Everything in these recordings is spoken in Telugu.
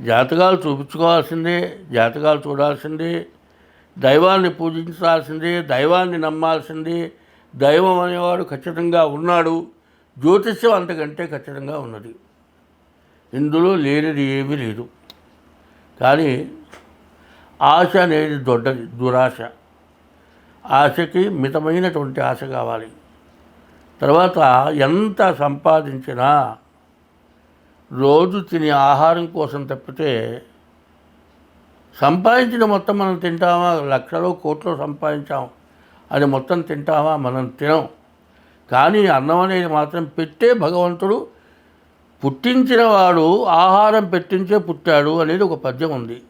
జాతకాలు చూపించుకోవాల్సిందే జాతకాలు చూడాల్సిందే దైవాన్ని పూజించాల్సిందే దైవాన్ని నమ్మాల్సిందే దైవం అనేవాడు ఖచ్చితంగా ఉన్నాడు జ్యోతిష్యం అంతకంటే ఖచ్చితంగా ఉన్నది. ఇందులో లేనిది ఏమీ లేదు. కానీ ఆశ అనేది దొడ్డది దురాశ. ఆశకి మితమైనటువంటి ఆశ కావాలి. తర్వాత ఎంత సంపాదించినా రోజు తినే ఆహారం కోసం తప్పితే సంపాదించిన మొత్తం మనం తింటామా? లక్షలో కోట్లో సంపాదించాం. అది మొత్తం తింటామా? మనం తినం. కానీ అన్నం అనేది మాత్రం పెట్టే భగవంతుడు పుట్టించిన వాడు ఆహారం పెట్టించే పుట్టాడు అనేది ఒక పద్యం ఉంది.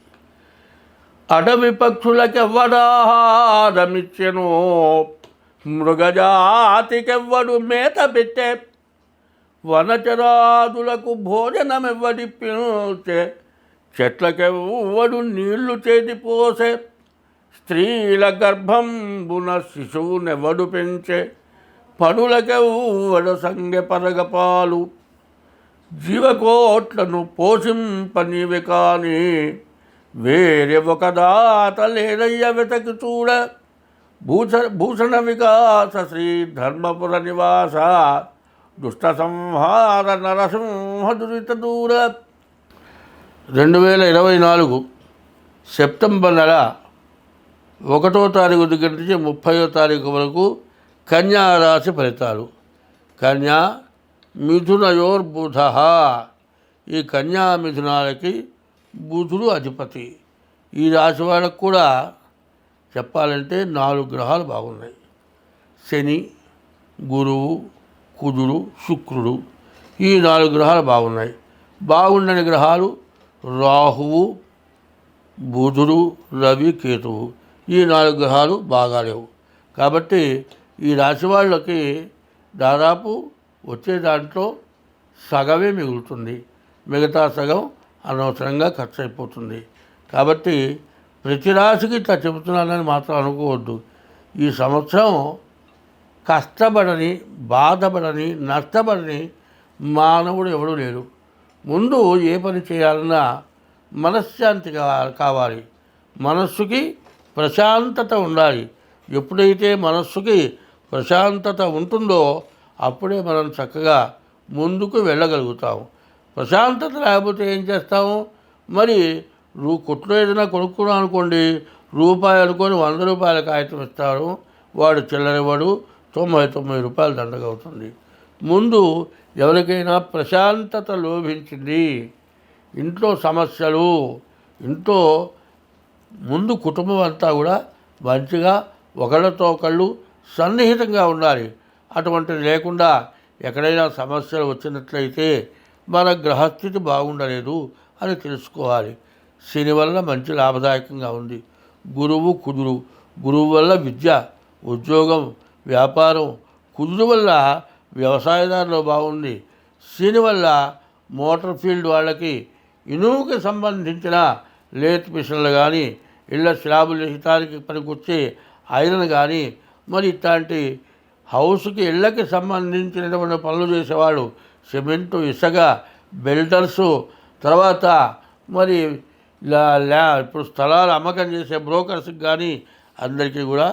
అడవి పక్షులకెవ్వడాహారమిచ్చెను మృగజాతికెవ్వడు మేత పెట్టే వనచరాదులకు భోజనమెవ్వడి పిలిచే చెట్లకెవ్వడు నీళ్ళు చేతి పోసే. స్త్రీల గర్భంబున శిశువునెవడు పెంచే. పనులకెవ్వడు సంగె పరగపాలు జీవకోట్లను పోషింపనివి కానీ వేరే ఒక దాత లేదయ్య వెతకి చూడ. భూష భూషణ వికాస శ్రీ ధర్మపుర నివాస దుష్ట సంహార నరసింహ దురిత దూర రెండు వేల ఇరవై నాలుగు సెప్టెంబర్ నెల ఒకటో తారీఖు దగ్గర నుంచి ముప్పయో తారీఖు వరకు కన్యా రాశి ఫలితాలు. కన్యా మిథునయోర్బుధ. ఈ కన్యా మిథునాలకి బుధుడు అధిపతి. ఈ రాశి వాళ్ళకు కూడా చెప్పాలంటే నాలుగు గ్రహాలు బాగున్నాయి. శని గురువు కుజుడు శుక్రుడు ఈ నాలుగు గ్రహాలు బాగున్నాయి. బాగుండని గ్రహాలు రాహువు బుధుడు రవి కేతువు. ఈ నాలుగు గ్రహాలు బాగాలేవు కాబట్టి ఈ రాశి వాళ్ళకి దాదాపు వచ్చే దాంట్లో సగమే మిగులుతుంది. మిగతా సగం అనవసరంగా ఖర్చు అయిపోతుంది కాబట్టి ప్రతి రాశికి ఇట్లా చెబుతున్నానని మాత్రం అనుకోవద్దు. ఈ సంవత్సరం కష్టపడని బాధపడని నష్టపడని మానవుడు ఎవడూ లేడు. ముందు ఏ పని చేయాలన్నా మనశ్శాంతి కావాలి. మనస్సుకి ప్రశాంతత ఉండాలి. ఎప్పుడైతే మనస్సుకి ప్రశాంతత ఉంటుందో అప్పుడే మనం చక్కగా ముందుకు వెళ్ళగలుగుతాము ప్రశాంతత లేకపోతే ఏం చేస్తాము మరి రూ కొట్లో ఏదైనా కొనుక్కున్నాం అనుకోండి రూపాయి అనుకొని వంద రూపాయల కాగితం ఇస్తారు. వాడు చిల్లరవాడు తొంభై తొంభై రూపాయలు దండగవుతుంది. ముందు ఎవరికైనా ప్రశాంతత లోభించింది. ఇంట్లో సమస్యలు ఇంట్లో ముందు కుటుంబం అంతా కూడా మంచిగా ఒకళ్ళతో ఒకళ్ళు సన్నిహితంగా ఉండాలి. అటువంటిది లేకుండా ఎక్కడైనా సమస్యలు వచ్చినట్లయితే మన గ్రహస్థితి బాగుండలేదు అని తెలుసుకోవాలి. శని వల్ల మంచి లాభదాయకంగా ఉంది. గురువు కుదురు. గురువు వల్ల విద్య ఉద్యోగం వ్యాపారం. కుదురు వల్ల వ్యవసాయదారులు బాగుంది శని వల్ల మోటార్ ఫీల్డ్ వాళ్ళకి ఇనుముకి సంబంధించిన లేత్ మిషన్లు కానీ ఇళ్ళ స్లాబులు హితానికి పనికొచ్చే ఐరన్ కానీ మరి ఇట్లాంటి హౌస్కి ఇళ్ళకి సంబంధించినటువంటి పనులు చేసేవాళ్ళు సిమెంటు ఇసుక బిల్డర్సు తర్వాత మరి ల్యా ఇప్పుడు స్థలాలు అమ్మకం చేసే బ్రోకర్స్కి కానీ అందరికీ కూడా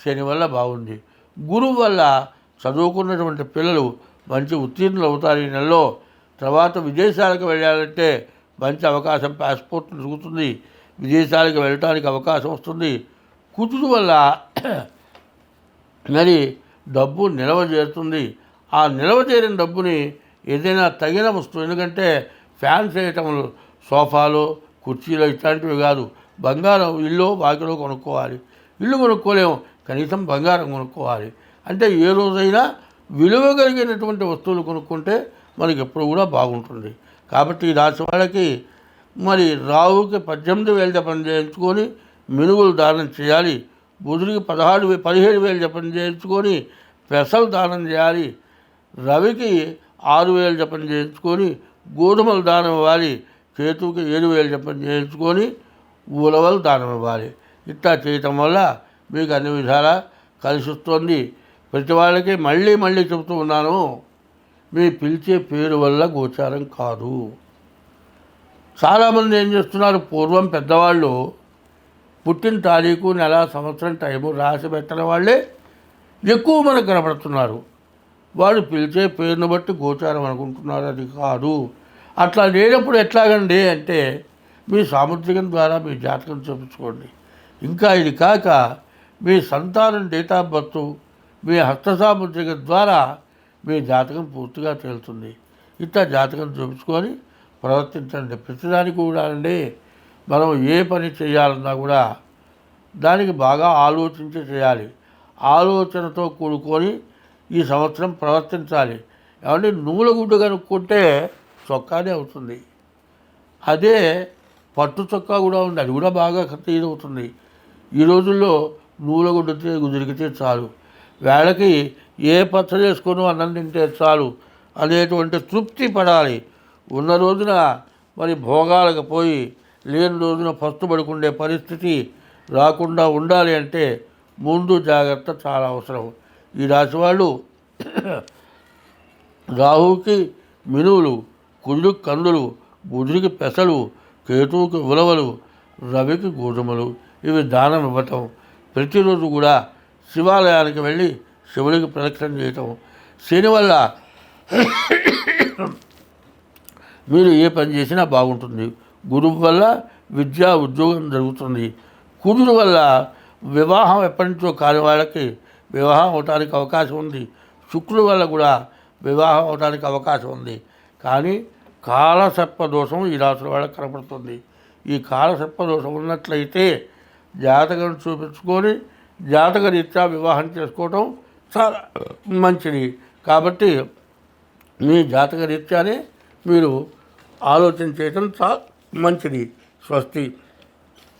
శని వల్ల బాగుంది. గురువు వల్ల చదువుకున్నటువంటి పిల్లలు మంచి ఉత్తీర్ణులు అవుతారు ఈ నెలలో. తర్వాత విదేశాలకు వెళ్ళాలంటే మంచి అవకాశం పాస్పోర్ట్ దొరుకుతుంది. విదేశాలకు వెళ్ళటానికి అవకాశం వస్తుంది. కూతురు వల్ల మరి డబ్బు నిల్వ చేరుతుంది. ఆ నిల్వ చేరిన డబ్బుని ఏదైనా తగిన వస్తువు ఎందుకంటే ఫ్యాన్స్ ఐటమ్లు సోఫాలు కుర్చీలు ఇట్లాంటివి కాదు. బంగారం ఇల్లు బాకిలో కొనుక్కోవాలి. ఇల్లు కొనుక్కోలేము. కనీసం బంగారం కొనుక్కోవాలి. అంటే ఏ రోజైనా విలువ కలిగినటువంటి వస్తువులు కొనుక్కుంటే మనకి ఎప్పుడు కూడా బాగుంటుంది. కాబట్టి ఈ రాశి వాళ్ళకి మరి రావుకి పద్దెనిమిది వేలు జపం చేయించుకొని మినుగులు దానం చేయాలి. బుధుడికి పదహారు వే- పదిహేడు వేలు జపం చేయించుకొని పెసలు దానం చేయాలి. రవికి ఆరు వేలు జపం చేయించుకొని గోధుమలు దానం ఇవ్వాలి. కేతువుకి ఏడు వేలు జపం చేయించుకొని ఉలవలు దానం ఇవ్వాలి. ఇట్లా చేయటం వల్ల మీకు అన్ని విధాలా కలిసి వస్తుంది ప్రతి వాళ్ళకి మళ్ళీ మళ్ళీ చెబుతూ ఉన్నాను మీ పిలిచే పేరు వల్ల గోచారం కాదు. చాలామంది ఏం చేస్తున్నారు పూర్వం పెద్దవాళ్ళు పుట్టిన తారీఖు నెల సంవత్సరం టైము రాసి పెట్టిన వాళ్ళే ఎక్కువ మనకు కనపడుతున్నారు. వాడు పిలిచే పేరును బట్టి గోచారం అనుకుంటున్నారు అది కాదు. అట్లా లేనప్పుడు ఎట్లాగండి అంటే మీ సాముద్రికం ద్వారా మీ జాతకం చూపించుకోండి. ఇంకా ఇది కాక మీ సంతానం డేట్ ఆఫ్ బర్త్ మీ హస్తసాముద్రిక ద్వారా మీ జాతకం పూర్తిగా తేలుతుంది. ఇట్లా జాతకం చూపించుకొని ప్రవర్తించండి. ప్రతిదానికి కూడా అండి మనం ఏ పని చేయాలన్నా కూడా దానికి బాగా ఆలోచించి చేయాలి. ఆలోచనతో కూడుకొని ఈ సంవత్సరం ప్రవర్తించాలి. ఏమంటే నూనె గుడ్డు కనుక్కుంటే చొక్కానే అవుతుంది. అదే పట్టు చొక్కా కూడా ఉంది. అది కూడా బాగా ఖరీదవుతుంది. ఈ రోజుల్లో నూనె గుదిరికితే చాలు. వేళకి ఏ పచ్చడి వేసుకొని అన్నం తింటే చాలు అనేటువంటి తృప్తి పడాలి. ఉన్న రోజున మరి భోగాలకు పోయి లేని రోజున ఫస్ట్ పడుకుండే పరిస్థితి రాకుండా ఉండాలి అంటే ముందు జాగ్రత్త చాలా అవసరం. ఈ రాశి వాళ్ళు రాహుకి మినువులు కుజుడికి కందులు బుధుడికి పెసలు కేతువుకి ఉలవలు రవికి గోధుమలు ఇవి దానం ఇవ్వటం. ప్రతిరోజు కూడా శివాలయానికి వెళ్ళి శివుడికి ప్రదక్షిణ చేయటం. శని వల్ల మీరు ఏ పని చేసినా బాగుంటుంది. గురువు వల్ల విద్యా ఉద్యోగం జరుగుతుంది. కుదురు వల్ల వివాహం ఎప్పటి నుంచో కాని వాళ్ళకి వివాహం అవటానికి అవకాశం ఉంది. శుక్రుడు వల్ల కూడా వివాహం అవడానికి అవకాశం ఉంది. కానీ కాలసర్ప దోషం ఈ రాసుల వాళ్ళకి కనపడుతుంది. ఈ కాలసర్ప దోషం ఉన్నట్లయితే జాతకం చూపించుకొని జాతక రీత్యా వివాహం చేసుకోవటం చాలా మంచిది. కాబట్టి మీ జాతక రీత్యానే మీరు ఆలోచన చేయటం చాలా మంచిది. స్వస్తి.